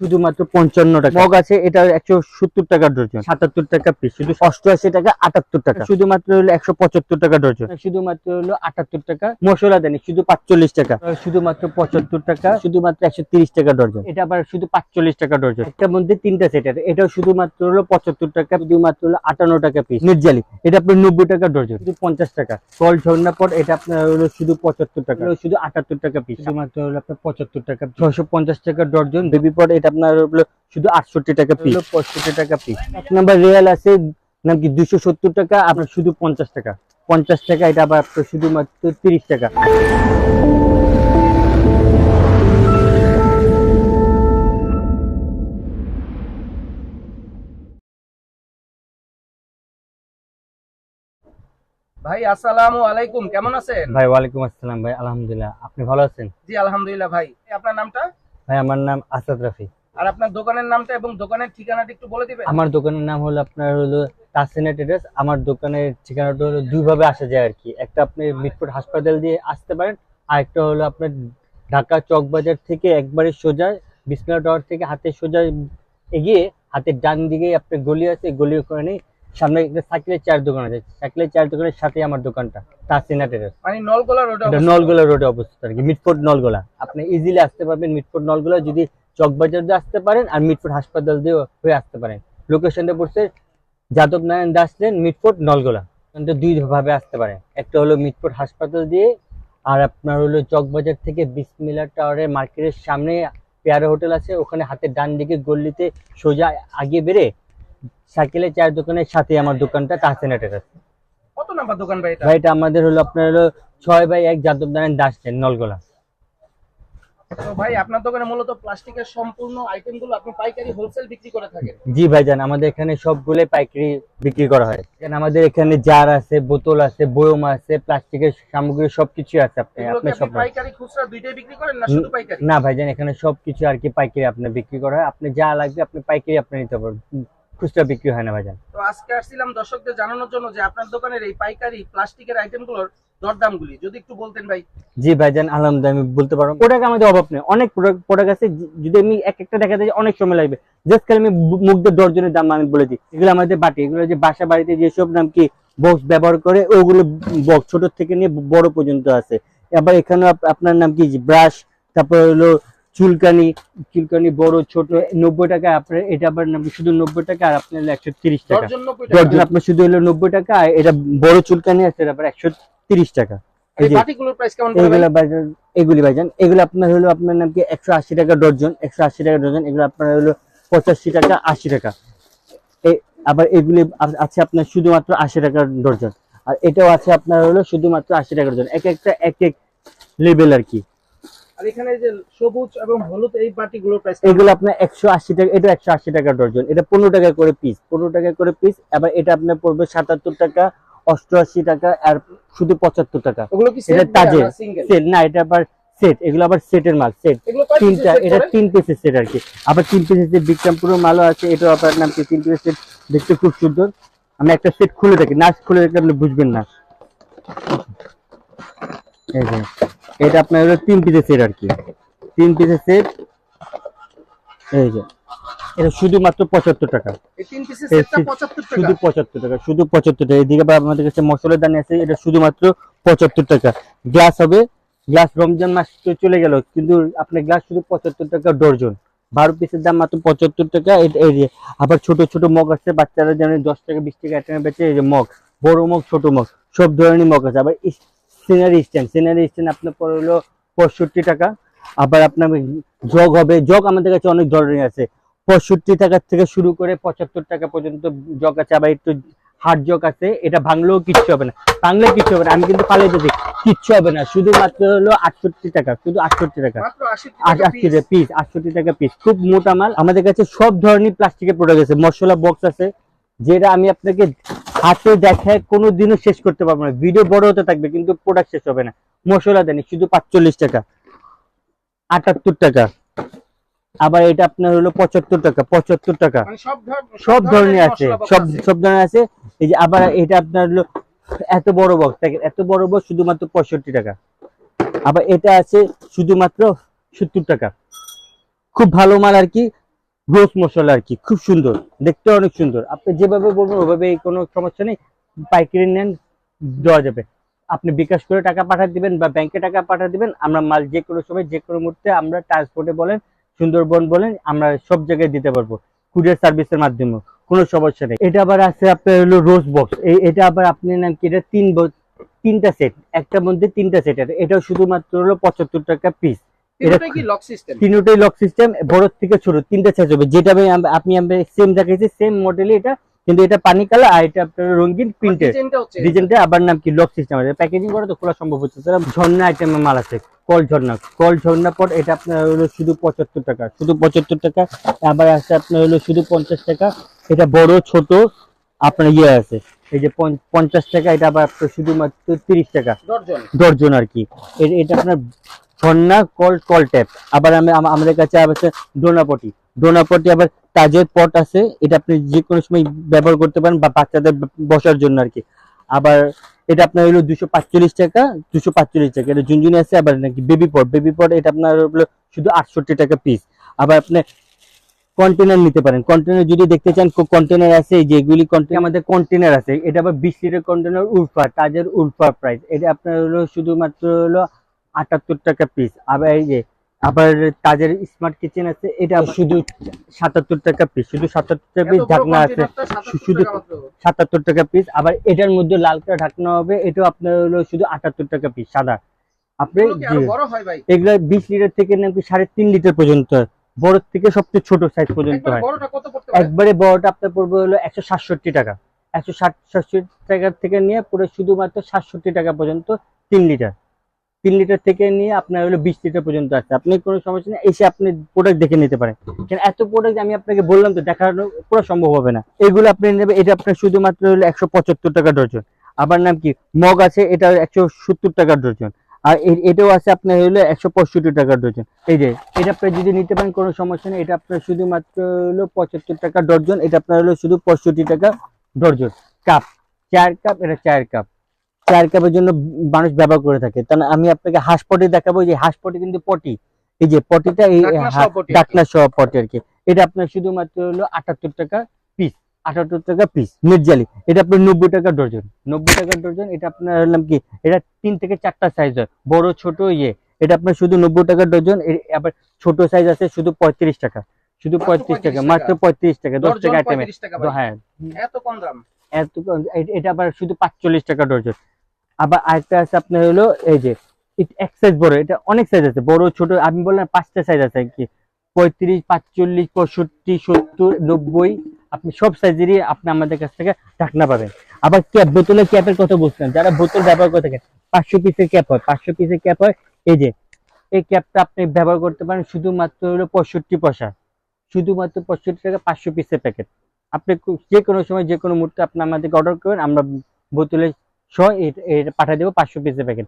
শুধুমাত্র পঞ্চান্ন টাকা। মগ আছে এটা একশো সত্তর টাকা ডর্জন সাতাত্তর টাকা পিস শুধু অষ্টআশি টাকা আটাত্তর টাকা। শুধুমাত্র হলো একশো পঁচাত্তর টাকা ডর্জন শুধুমাত্র হলো আটাত্তর টাকা। মশলা দেনি শুধু পাঁচচল্লিশ টাকা। শুধুমাত্র পঁচাত্তর টাকা। শুধুমাত্র একশো তিরিশ টাকা ডর্জন এটা আবার শুধু পাঁচচল্লিশ টাকা ডর্জন এটার মধ্যে তিনটা সেট আছে। এটাও শুধুমাত্র হলো পঁচাত্তর টাকা শুধুমাত্র হলো আটান্ন টাকা পিস নির্জালি এটা আপনার নব্বই টাকা ডর্জন শুধু পঞ্চাশ টাকা। ফল ঝর্ণা পর এটা আপনার হলো শুধু পঁচাত্তর টাকা। শুধু আটাত্তর টাকা পিস শুধুমাত্র হলো আপনার পঁচাত্তর টাকা ছয়শো পঞ্চাশ টাকা ডর্জন বেবি পট এটা আপনার হলো শুধু আটষট্টি টাকা পিস পঁয়ষট্টি টাকা পিস এক নাম্বার রিয়াল আছে নাম কি দুশো সত্তর টাকা আপনার শুধু পঞ্চাশ টাকা। পঞ্চাশ টাকা এটা আবার আপনার শুধুমাত্র তিরিশ টাকা। ভাই আসসালামু আলাইকুম কেমন আছেন? ভাই ওয়ালাইকুম আসসালাম ভাই আলহামদুলিল্লাহ। আপনি ভালো আছেন? জি আলহামদুলিল্লাহ ভাই। আপনার নামটা? ভাই আমার নাম আসাদ রাফি। আর আপনার দোকানের নামটা এবং দোকানের ঠিকানাটা একটু বলে দিবেন? আমার দোকানের নাম হলো আপনার হলো তাসিনা আমার দোকানের ঠিকানাটা হলো দুইভাবে আসা যায় আর কি। একটা আপনি মিটফুট হাসপাতাল দিয়ে আসতে পারেন আর একটা হলো আপনার ঢাকা চকবাজার থেকে একবারে সোজা বিসমিল্লা টাওয়ার থেকে হাতে সোজা এগিয়ে হাতের ডান দিকে আপনার গলি আছে গলি করে ওখানে সামনে একটা সাইকেলের চার দোকান আছে। সাইকেলের চার দোকানের সাথে আমার দোকানটা তাসিনা ট্রেডার্স মানে নলগোলা রোডে নলগোলা রোডে অবস্থিত আর কি মিটফোর্ট নলগোলা। আপনি ইজিলি আসতে পারবেন মিটফোর্ট নলগোলা। যদি চকবাজার দিয়ে আসতে পারেন আর মিটফোর্ট হাসপাতাল দিয়ে হয়ে আসতে পারেন। লোকেশনটা পড়ছে যাদব নারায়ণ দাস লেন মিটফোর্ট নলগোলা। কিন্তু দুই ভাবে আসতে পারেন। একটা হলো মিটফোর্ট হাসপাতাল দিয়ে আর আপনার হলো চকবাজার থেকে বিসমিলা টাওয়ারের মার্কেটের সামনে পেয়ারা হোটেল আছে। ওখানে হাতের ডান দিকে গল্লিতে সোজা আগে বেড়ে সাইকেলে চায়ের দোকানের সাথে আমার দোকানটা তাহসেনা টেরাস কত নাম্বার দোকান ভাই এটা? ভাই এটা আমাদের হলো আপনার হলো ছয় বাই এক যাদব নারায়ণ দাস লেন নলগোলা। তো ভাই আপনার দোকানে মূলত প্লাস্টিকের সম্পূর্ণ আইটেমগুলো আপনি পাইকারি হোলসেল বিক্রি করে থাকেন? জি ভাইজান আমাদের এখানে সবগুলো পাইকারি বিক্রি করা হয়। এখানে আমাদের এখানে জার আছে বোতল আছে বয়ম আছে প্লাস্টিকের সামগ্রী সবকিছু আছে আপনি আপনি সব পাইকারি খুচরা দুইটাই বিক্রি করেন না হুম। শুধু পাইকারি? না ভাইজান এখানে সবকিছু আর কি পাইকারি আপনার বিক্রি করা হয়। আপনি যা লাগবে আপনি পাইকারি আপনি নিতে পারবেন। খুচরা বিক্রি হয় না ভাইজান। তো আজকে আসছিলাম দর্শকদের জানানোর জন্য যে আপনার দোকানের এই পাইকারি প্লাস্টিকের আইটেমগুলোর দরদামগুলি, যদি একটু বলতেন ভাই। জি ভাইজান, আলহামদুলিল্লাহ, আমি বলতে প্রোডাক্ট আমাদের অভাব নেই। অনেক প্রোডাক্ট আছে যদি আমি এক একটা দেখা যায় অনেক সময় লাগবে। জাস্ট খালি আমি মুগ্ধের দর্জনের দাম আমি বলে দিই। এগুলো আমাদের বাটি, এগুলো যে বাসা বাড়িতে যেসব নাম কি বক্স ব্যবহার করে, ওগুলো বক্স ছোট থেকে নিয়ে বড় পর্যন্ত আছে। আবার এখানে আপনার নাম কি? ব্রাশ তারপর হলো চুলকানি চুলকানি বড় ছোট নব্বই টাকা আপনার এটা আবার নাম শুধু নব্বই টাকা আর আপনার হলো একশো তিরিশ টাকা। আপনার শুধু হলো নব্বই টাকা আর এটা বড় চুলকানি আছে আবার একশো তিরিশ টাকা? এগুলা এগুলি ভাইজান এগুলো আপনার হলো আপনার নাম কি একশো আশি টাকা একশো আশি টাকা ডর্জন এগুলো আপনার হলো পঁচাশি টাকা আশি টাকা। এ- আবার এগুলি আছে আপনার শুধুমাত্র আশি টাকা ডর্জন আর এটাও আছে আপনার হলো শুধুমাত্র আশি টাকা ডর্জন এক একটা এক এক লেভেল আর কি। আর এখানে যে সবুজ এবং হলুদ এই বাটিগুলোর প্রাইস এগুলো আপনার একশো আশি টাকা এটা একশো আশি টাকা ডর্জন এটা পনেরো টাকা করে পিস পনেরো টাকা করে পিস আবার এটা আপনার পড়বে সাতাত্তর টাকা অষ্টআশি টাকা আর শুধু পঁচাত্তর টাকা। ওগুলো কি সেট না এটা আবার সেট এগুলো আবার সেটের মাল সেট তিনটা এটা তিন পিসের সেট আর কি। আবার তিন পিসের সেট বিক্রমপুরের মালও আছে এটা আপনার নাম কি? তিন পিসের সেট দেখতে খুব সুন্দর। আমি একটা সেট খুলে দেখি না খুলে দেখলে আপনি বুঝবেন না। এই যে, এটা আপনার হলো তিন পিসের সেট আর কি। তিন পিসের সেট এই যে এটা শুধুমাত্র পঁচাত্তর টাকা। এই তিন পিসের এই সেটটা সে- 75 টাকা শুধু পঁচাত্তর টাকা শুধু পঁচাত্তর টাকা। এদিকে আবার আমাদের কাছে মশলার দানি আছে এটা শুধুমাত্র পঁচাত্তর টাকা। গ্লাস হবে গ্লাস রমজান মাস তো চলে গেল কিন্তু আপনার গ্লাস শুধু পঁচাত্তর টাকা ডর্জন। বারো পিসের দাম মাত্র পঁচাত্তর টাকা এই যে আবার ছোট ছোট মগ আছে বাচ্চারা যেন দশ টাকা বিশ টাকা একটা বেচে এই যে মগ বড় মগ ছোট মগ সব ধরনের মগ আছে। আবার সিনারি স্ট্যান্ড সিনারি স্ট্যান্ড আপনার পরে হলো পঁয়ষট্টি টাকা। আবার আপনার জগ হবে জগ আমাদের কাছে অনেক ধরনের আছে। পঁয়ষট্টি টাকা থেকে শুরু করে পঁচাত্তর টাকা পর্যন্ত জগ আছে আবার একটু হার্ড জগ আছে। এটা ভাঙলেও কিচ্ছু হবে না। ভাঙলে কিচ্ছু হবে না। আমি কিন্তু পালিয়ে দিই কিচ্ছু হবে না। শুধুমাত্র হলো আটষট্টি টাকা শুধু আটষট্টি টাকা। 80 টাকা আটষট্টি পিস আটষট্টি টাকা পিস খুব মোটা মাল। আমাদের কাছে সব ধরনের প্লাস্টিকের প্রোডাক্ট আছে। মশলা বক্স আছে। যেটা আমি আপনাকে হাতে দেখায় কোনো দিনও শেষ করতে পারব না। ভিডিও বড় হতে থাকবে কিন্তু প্রোডাক্ট শেষ হবে না। মশলা দেনি শুধু পাঁচচল্লিশ টাকা আটাত্তর টাকা। আবার এটা আপনার হলো পঁচাত্তর টাকা পঁচাত্তর টাকা। মানে সব ধরনের আছে সব সব ধরনের আছে। এই যে আবার এটা আপনার হলো এত বড় বক্স এত বড় বক্স শুধুমাত্র পঁয়ষট্টি টাকা। আবার এটা আছে শুধুমাত্র সত্তর টাকা। খুব ভালো মাল আর কি রোজ মশলা আর কি, খুব সুন্দর, দেখতে অনেক সুন্দর। আপনি যেভাবে বলবেন, ওভাবে কোনো সমস্যা নেই, পাইকারি নেন, দেওয়া যাবে। আপনি বিকাশ করে টাকা পাঠিয়ে দিবেন বা ব্যাংকে টাকা পাঠিয়ে দিবেন, আমরা মাল যে কোনো সময়, যে কোনো মুহূর্তে আমরা ট্রান্সপোর্টে বলেন, সুন্দরবন বলেন, আমরা সব জায়গায় দিতে পারব, কুরিয়ার সার্ভিসের মাধ্যমে, কোনো সমস্যা নেই। এটা আবার আছে আপনার হলো রোজ বক্স এই, এটা আবার আপনি নাম কি, এটা তিন তিনটা সেট একটার মধ্যে তিনটা সেট এটাও শুধুমাত্র হলো পঁচাত্তর টাকা পিস কি লক সিস্টেম তিনটাই লক সিস্টেম বড় থেকে ছোট তিনটা সাইজ হবে। যেটা আপনি সেম দেখাইছি সেম মডেলই এটা কিন্তু এটা পানি কালার আর এটা আপনার রঙিন প্রিন্টের ডিজাইনটা আবার নাম কি? লক সিস্টেম আছে। প্যাকেজিং করা তো খোলা সম্ভব হচ্ছে স্যার ঝর্ণা আইটেমের মাল আছে কল ঝর্ণা। কল ঝর্ণা পর এটা আপনার হলো শুধু পঁচাত্তর টাকা শুধু পঁচাত্তর টাকা। আবার আছে আপনার হলো শুধু পঞ্চাশ টাকা। এটা বড় ছোট আপনার ইয়ে আছে। এই যে পঞ্চাশ টাকা এটা আবার শুধুমাত্র তিরিশ টাকা। দর্জন দর্জন আর কি। এটা আপনার ঝর্ণা কল কল ট্যাপ। আবার আমি আমাদের কাছে আছে ডোনাপটি। ডোনাপটি আবার তাজের পট আছে, এটা আপনি যে কোনো সময় ব্যবহার করতে পারেন বা বাচ্চাদের বসার জন্য আর কি। আবার এটা আপনার হলো দুশো পাঁচচল্লিশ টাকা, দুশো পাঁচচল্লিশ টাকা। এটা ঝুনঝুনি আছে, আবার নাকি বেবি পট বেবি পট এটা আপনার হলো শুধু আটষট্টি টাকা পিস আবার আপনি কন্টেনার নিতে পারেন। কন্টেনার যদি দেখতে চান কন্টেনার আছে যেগুলি কন্টেনার আমাদের কন্টেনার আছে, এটা আবার বিশ লিটার কন্টেনার উলফা, তাজের উলফা প্রাইস এটা আপনার হলো শুধুমাত্র হলো আটাত্তর টাকা পিস আবার এই যে আবার তাজের স্মার্ট কিচেন আছে এটা শুধু সাতাত্তর টাকা পিস শুধু সাতাত্তর টাকা পিস ঢাকনা আছে। শুধু- সাতাত্তর টাকা পিস আবার এটার মধ্যে লাল কালার ঢাকনা হবে এটাও আপনার হলো শুধু আটাত্তর টাকা পিস সাদা। আপনি এগুলো হয় বিশ লিটার থেকে নাকি সাড়ে তিন লিটার পর্যন্ত হয়। বড় থেকে সবচেয়ে ছোট সাইজ পর্যন্ত হয়। বড়টা কত পড়তে পারে? একবারে বড়টা আপনার পড়বে হলো একশো সাতষট্টি টাকা। একশো ষাট সাতষট্টি টাকা থেকে নিয়ে পুরো শুধুমাত্র সাতষট্টি টাকা পর্যন্ত তিন লিটার তিন লিটার থেকে নিয়ে আপনার হলো বিশ লিটার পর্যন্ত আছে। আপনি কোনো সমস্যা নেই, এসে আপনি প্রোডাক্ট দেখে নিতে পারেন। কারণ এত প্রোডাক্ট আমি আপনাকে বললাম তো, দেখানো পুরো সম্ভব হবে না। এগুলো আপনি নেবে এটা আপনার শুধুমাত্র হলো একশো পঁচাত্তর টাকা ডর্জন আবার নাম কি? মগ আছে, এটা একশো সত্তর টাকা ডর্জন আর এটাও আছে আপনার হলো একশো পঁয়ষট্টি টাকা ডর্জন এই যে, এটা আপনি যদি নিতে পারেন, কোনো সমস্যা নেই, এটা আপনার শুধুমাত্র হলো পঁচাত্তর টাকা ডর্জন এটা আপনার হলো শুধু পঁয়ষট্টি টাকা ডর্জন কাপ চার কাপ এটা চার কাপ চার কাপের জন্য মানুষ ব্যবহার করে থাকে। তাহলে আমি আপনাকে হাঁস পটি দেখাবো যে হাঁস পটি কিন্তু পটি। এই যে পটিটা এই। ডাকনা সহ পটি আর কি। এটা আপনার শুধুমাত্র হলো আটাত্তর টাকা পিস আটাত্তর টাকা পিস মির্জালি এটা আপনার নব্বই টাকা ডর্জন নব্বই টাকা ডর্জন এটা আপনার হলাম কি? এটা তিন থেকে চারটা সাইজ হয়। বড় ছোট ইয়ে। এটা আপনার শুধু নব্বই টাকা ডর্জন এর- আবার ছোট সাইজ আছে শুধু পঁয়ত্রিশ টাকা। শুধু পঁয়ত্রিশ টাকা মাত্র পঁয়ত্রিশ টাকা দশ টাকা আইটেমে 35 টাকা ভাই। হ্যাঁ। এত কম দাম? এত কম- এটা আবার শুধু পাঁচচল্লিশ টাকা ডর্জন আবার আরেকটা আছে আপনার হলো এই যে এক সাইজ বড়, এটা অনেক সাইজ আছে, বড়, ছোট, আমি বললাম পাঁচটা সাইজ আছে কি। পঁয়ত্রিশ, পাঁচচল্লিশ, পঁয়ষট্টি, সত্তর, নব্বই, আপনি সব সাইজেরই আপনি আমাদের কাছ থেকে ঢাকনা পাবেন। আবার ক্যাপ বোতলের ক্যাপের কথা বলছিলাম, যারা বোতল ব্যবহার করে থাকেন, পাঁচশো পিসের ক্যাপ হয়, পাঁচশো পিসের ক্যাপ হয়, এই যে, এই ক্যাপটা আপনি ব্যবহার করতে পারেন শুধুমাত্র হলো পঁয়ষট্টি পয়সা। শুধুমাত্র পঁয়ষট্টি টাকা পাঁচশো পিসের প্যাকেট আপনি যে কোনো সময় যে কোনো মুহূর্তে আপনি আমাদেরকে অর্ডার করবেন, আমরা বোতলে সহ পাঠিয়ে দেবো পাঁচশো পিসের প্যাকেট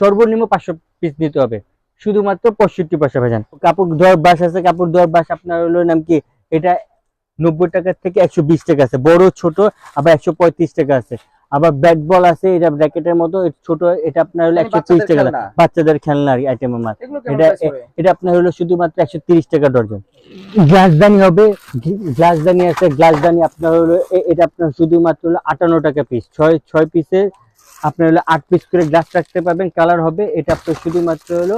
সর্বনিম্ন পাঁচশো পিস দিতে হবে। শুধুমাত্র পঁয়ষট্টি পয়সা ভেজান কাপড় ধোয়ার বাস আছে, কাপড় ধোয়ার বাস আপনার হলো নাম কি? এটা নব্বই টাকা থেকে একশো বিশ টাকা আছে। বড়, ছোট, আবার একশো পঁয়ত্রিশ টাকা আছে। আবার ব্যাট বল আছে এটা ব্র্যাকেটের মতো ছোট এটা আপনার হলো একশো তিরিশ টাকা বাচ্চাদের খেলনার আইটেমের মাল। এগুলো এটা এটা আপনার হলো শুধুমাত্র একশো তিরিশ টাকা ডর্জন গ্লাসদানি হবে গ্লাসদানি আছে গ্লাসদানি আপনার হলো এটা আপনার শুধুমাত্র হলো আটান্ন টাকা পিস ছয় ছয় পিসে আপনার হলো আট পিস করে গ্লাস রাখতে পারবেন কালার হবে এটা আপনার শুধুমাত্র হলো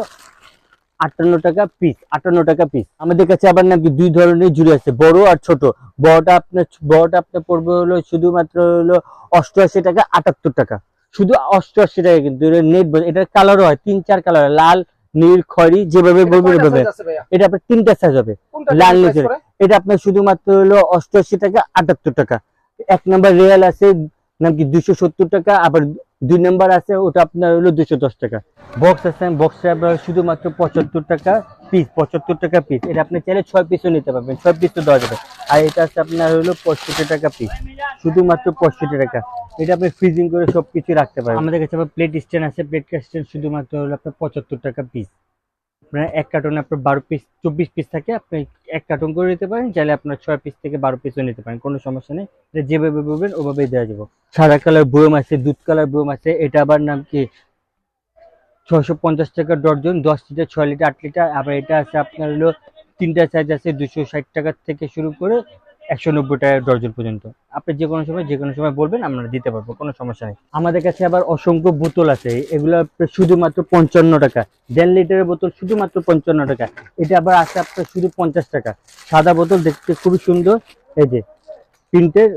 আটান্ন টাকা পিস আটান্ন টাকা পিস আমাদের কাছে আবার নাকি দুই ধরনের ঝুড়ি আছে বড় আর ছোট বড়টা আপনার বড়টা আপনার পড়বে হলো শুধুমাত্র হলো অষ্টআশি টাকা আটাত্তর টাকা শুধু অষ্টআশি টাকা কিন্তু নেট এটার কালারও হয় তিন চার কালার লাল নীল খয়রি যেভাবে এটা বলবেন ওইভাবে? এটা আপনার তিনটা সাইজ হবে লাল কেমন নিচে। price পড়ে? এটা আপনার শুধুমাত্র হলো অষ্টআশি টাকা আটাত্তর টাকা এক নম্বর রিয়াল আছে নাকি দুশো সত্তর টাকা আবার দুই নাম্বার আছে, ওটা আপনার হলো দুশো দশ টাকা। বক্স আছে বক্স আপনার শুধুমাত্র পঁচাত্তর টাকা পিস পঁচাত্তর টাকা পিস এটা আপনি চাইলে ছয় পিসও নিতে পারবেন, ছয় পিস তো দেওয়া যাবে। আর এটা আছে আপনার হলো পঁয়ষট্টি টাকা পিস শুধুমাত্র পঁয়ষট্টি টাকা। এটা আপনি ফ্রিজিং করে সব কিছু রাখতে পারেন আমাদের কাছে আবার প্লেট স্ট্যান্ড আছে প্লেট স্ট্যান্ড শুধুমাত্র হলো আপনার পঁচাত্তর টাকা পিস আপনার এক কার্টনে আপনার বারো পিস চব্বিশ পিস থাকে, আপনি এক কার্টন করে নিতে পারেন, চাইলে আপনার ছয় পিস থেকে বারো পিসও নিতে পারেন, কোনো সমস্যা নেই। যেভাবে বলবেন, ওভাবেই দেওয়া যাব। সাদা কালার বয়ম আছে, দুধ কালার বয়ম আছে, এটা আবার নাম কি? ছশো পঞ্চাশ টাকা ডর্জন দশ লিটার, ছয় লিটার, আট লিটার, আবার এটা আছে আপনার হলো তিনটা সাইজ আছে, দুশো ষাট টাকার থেকে শুরু করে একশো নব্বই টাকা ডর্জন পর্যন্ত। আপনি যে কোনো সময়, যে কোনো সময় বলবেন, আমরা দিতে পারব, কোনো সমস্যা নেই। আমাদের কাছে আবার অসংখ্য বোতল আছে, এগুলো শুধুমাত্র পঞ্চান্ন টাকা। দেড় লিটারের বোতল শুধুমাত্র পঞ্চান্ন টাকা। এটা আবার আছে আপনার শুধু পঞ্চাশ টাকা। সাদা বোতল দেখতে খুবই সুন্দর, এই যে, প্রিন্টের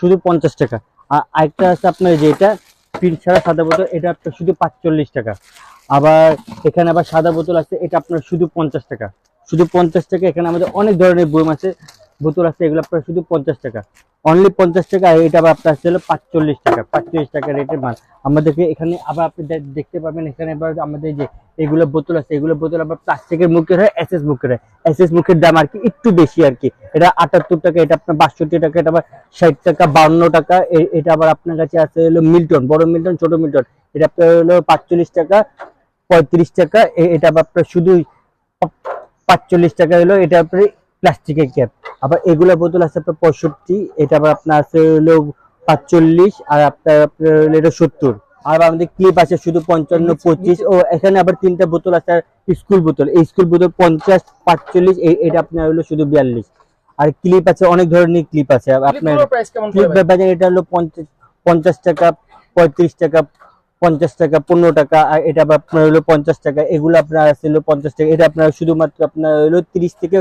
শুধু পঞ্চাশ টাকা। আর আরেকটা আছে আপনার যে এটা, প্রিন্ট ছাড়া সাদা বোতল, এটা আপনার শুধু পাঁচচল্লিশ টাকা। আবার এখানে আবার সাদা বোতল আছে, এটা আপনার শুধু পঞ্চাশ টাকা। শুধু পঞ্চাশ টাকা, এখানে আমাদের অনেক ধরনের বই আছে, বোতল আছে, এগুলো আপনার শুধু পঞ্চাশ টাকা। অনলি পঞ্চাশ টাকা এটা আবার আপনার ছিল পাঁচচল্লিশ টাকা পাঁচচল্লিশ টাকা রেটের মাল। আমাদেরকে এখানে আবার আপনি দেখতে পাবেন, এখানে আবার আমাদের যে এগুলো বোতল আছে, এগুলো বোতল আবার প্লাস্টিকের মুখের হয় এস এস মুখের হয়। এস এস মুখের দাম আর কি একটু বেশি আর কি। এটা আটাত্তর টাকা, এটা আপনার বাষট্টি টাকা, এটা আবার ষাট টাকা, বাউন্ন টাকা এটা আবার আপনার কাছে আছে হলো মিল্টন, বড় মিল্টন, ছোট মিল্টন। এটা আপনার হলো পাঁচচল্লিশ টাকা, পঁয়ত্রিশ টাকা এটা আবার আপনার শুধু পাঁচচল্লিশ টাকা হলো এটা আপনার প্লাস্টিকের ক্যাপ। আবার এগুলা বোতল আছে আপনার পঁয়ষট্টি এটা আবার আপনার আছে হলো পাঁচচল্লিশ আর আপনার আপনার হলো এটা সত্তর। আর আমাদের ক্লিপ আছে শুধু পঞ্চান্ন পঁচিশ। ও এখানে আবার তিনটা বোতল আছে স্কুল বোতল। এই স্কুল বোতল পঞ্চাশ পাঁচচল্লিশ এটা আপনার হলো শুধু বিয়াল্লিশ। আর ক্লিপ আছে অনেক ধরনের ক্লিপ আছে। আপনার ক্লিপ বাজার এটা হলো পঞ্চাশ টাকা পঁয়ত্রিশ টাকা পঞ্চাশ টাকা পনেরো টাকা আর এটা আপনার হলো পঞ্চাশ টাকা এগুলো আপনার আছে হলো পঞ্চাশ টাকা এটা আপনার শুধুমাত্র আপনার হলো তিরিশ থেকে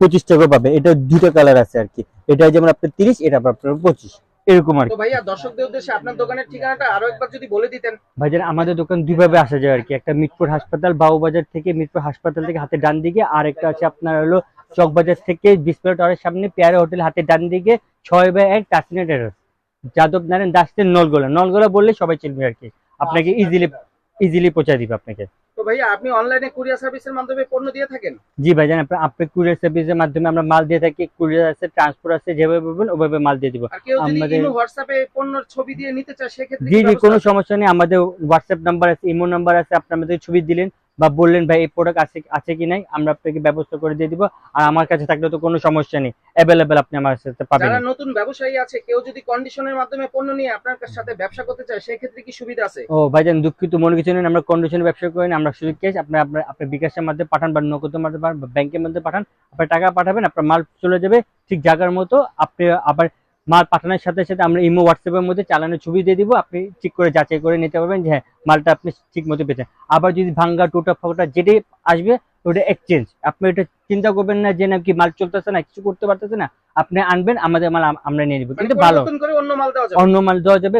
পঁচিশ টাকা পাবে এটা দুটো কালার আছে আর কি এটা যেমন আপনার তিরিশ এটা আপনার পঁচিশ এরকম আর কি। ভাইয়া দর্শকদের উদ্দেশ্যে আপনার দোকানের ঠিকানাটা আরও একবার যদি বলে দিতেন। ভাইজান আমাদের দোকান দুইভাবে আসা যায় আর কি একটা মিটপুর হাসপাতাল বাবুবাজার থেকে মিটপুর হাসপাতাল থেকে হাতে ডান দিকে আর একটা আছে আপনার হলো চকবাজার থেকে টাওয়ারের সামনে পেয়ারা হোটেল হাতে ডান দিকে ছয় বাই এক টাসিনা টেরাস যাদব নারায়ণ দাসের নলগোলা নলগোলা বললে সবাই চিনবে আর কি। আপনাকে ইজিলি ইজিলি পৌঁছে দিবে আপনাকে। তো ভাইয়া আপনি অনলাইনে কুরিয়ার সার্ভিসের মাধ্যমে পণ্য দিয়ে থাকেন? জি ভাই জানেন আপনি কুরিয়ার সার্ভিসের মাধ্যমে আমরা মাল দিয়ে থাকি কুরিয়ার আছে ট্রান্সপোর্ট আছে যেভাবে বলবেন ওভাবে মাল দিয়ে দিব। আমাদের- হোয়াটসঅ্যাপে পণ্যের ছবি দিয়ে নিতে চায় সেক্ষেত্রে জি জি কোনো সমস্যা নেই। আমাদের হোয়াটসঅ্যাপ নাম্বার আছে ইমো নাম্বার আছে আপনি আমাদের ছবি দিলেন বা বললেন ভাই এই প্রোডাক্ট আছে আছে কি নাই? আমরা আপনাকে ব্যবস্থা করে দিয়ে দিব। আর আমার কাছে থাকলে তো কোনো সমস্যা নেই। অ্যাভেলেবেল আপনি আমার সাথে পাবেন। যারা নতুন ব্যবসায়ী আছে কেউ যদি কন্ডিশনের মাধ্যমে পণ্য নিয়ে আপনার সাথে ব্যবসা করতে চায় সেক্ষেত্রে কি সুবিধা আছে? ও ভাইজান দুঃখিত মনে কিছু নেই। আমরা কন্ডিশনে ব্যবসা করি না। আমরা শুধু ক্যাশ আপনি আপনার আপনার বিকাশের মাধ্যমে পাঠান বা নগদের মাধ্যমে পাঠান বা ব্যাংকের মধ্যে পাঠান। আপনার টাকা পাঠাবেন আপনার মাল চলে যাবে ঠিক জায়গার মতো। আপনি আবার মাল পাঠানোর সাথে সাথে আমরা ইমো হোয়াটসঅ্যাপের মধ্যে চালানোর ছবি দিয়ে দিব। আপনি ঠিক করে যাচাই করে নিতে পারবেন যে হ্যাঁ মালটা আপনি ঠিক মতো পেয়েছেন। আবার যদি ভাঙ্গা টোটা ফোটা যেটাই আসবে ওটা এক্সচেঞ্জ আপনি এটা চিন্তা করবেন না যে নাকি মাল চলতেছে না কিছু করতে পারতেছে না। আপনি আনবেন আমাদের মাল আমরা নিয়ে নিব। মানে কিন্তু ভালো। অন্য মাল দেওয়া যাবে। অন্য মাল দেওয়া যাবে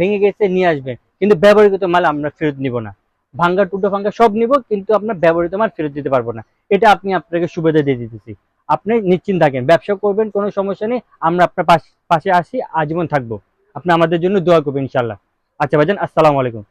ভেঙে গেছে নিয়ে আসবেন। কিন্তু ব্যবহৃত মাল আমরা ফেরত নিব না। ভাঙ্গা টুটো ভাঙ্গা সব নিব কিন্তু আপনার ব্যবহৃত মাল ফেরত দিতে পারব না। এটা আপনি আপনাকে সুবিধা দিয়ে দিতেছি। আপনি নিশ্চিন্ত থাকেন। ব্যবসা করবেন, কোনো সমস্যা নেই। আমরা আপনার পাশ- আসি, আজীবন থাকব। আপনি আমাদের জন্য দোয়া করবেন ইনশাল্লাহ আচ্ছা ভাইজান, আসসালামু আলাইকুম।